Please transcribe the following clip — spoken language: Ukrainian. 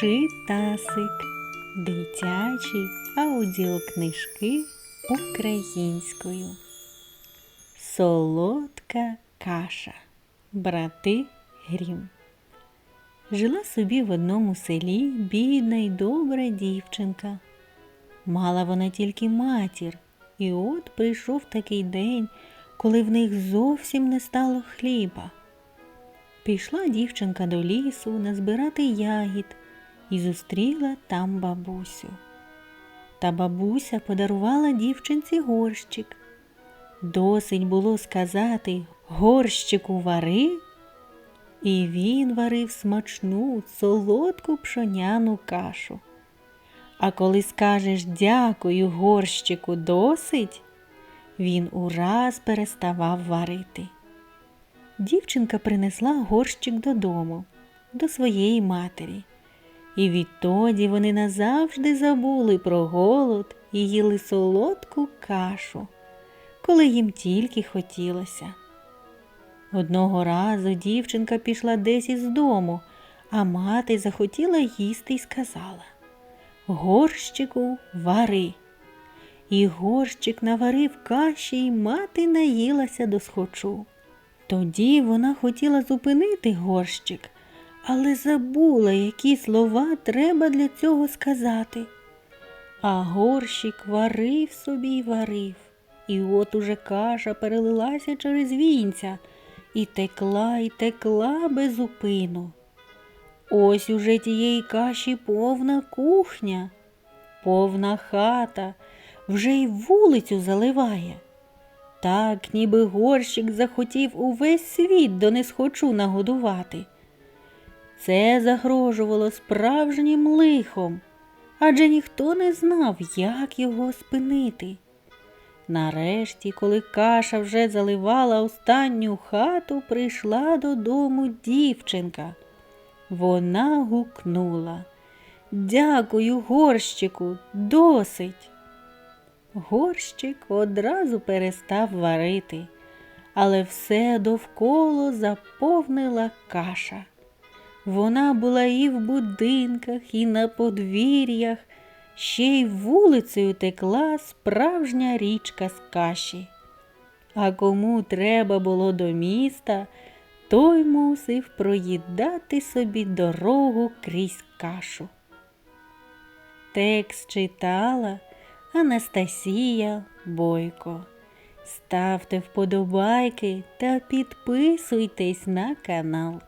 Читасик. Дитячі аудіокнижки українською. Солодка каша. Брати Грім. Жила собі в одному селі бідна й добра дівчинка. Мала вона тільки матір, і от прийшов такий день, коли в них зовсім не стало хліба. Пішла дівчинка до лісу назбирати ягід і зустріла там бабусю. Та бабуся подарувала дівчинці горщик. Досить було сказати горщику вари, і він варив смачну, солодку пшоняну кашу. А коли скажеш дякую горщику досить, він ураз переставав варити. Дівчинка принесла горщик додому, до своєї матері. І відтоді вони назавжди забули про голод і їли солодку кашу, коли їм тільки хотілося. Одного разу дівчинка пішла десь із дому, а мати захотіла їсти й сказала Горщику вари. І горщик наварив каші, й мати наїлася до схочу. Тоді вона хотіла зупинити горщик, але забула, які слова треба для цього сказати. А горщик варив собі й варив, і от уже каша перелилася через вінця і текла й текла без упину. Ось уже тієї каші повна кухня, повна хата, вже й вулицю заливає. Так, ніби горщик захотів увесь світ до несхочу нагодувати. Це загрожувало справжнім лихом, адже ніхто не знав, як його спинити. Нарешті, коли каша вже заливала останню хату, прийшла додому дівчинка. Вона гукнула Дякую, горщику, досить. Горщик одразу перестав варити, але все довкола заповнила каша. Вона була і в будинках, і на подвір'ях, ще й вулицею текла справжня річка з каші. А кому треба було до міста, той мусив проїдати собі дорогу крізь кашу. Текст читала Анастасія Бойко. Ставте вподобайки та підписуйтесь на канал.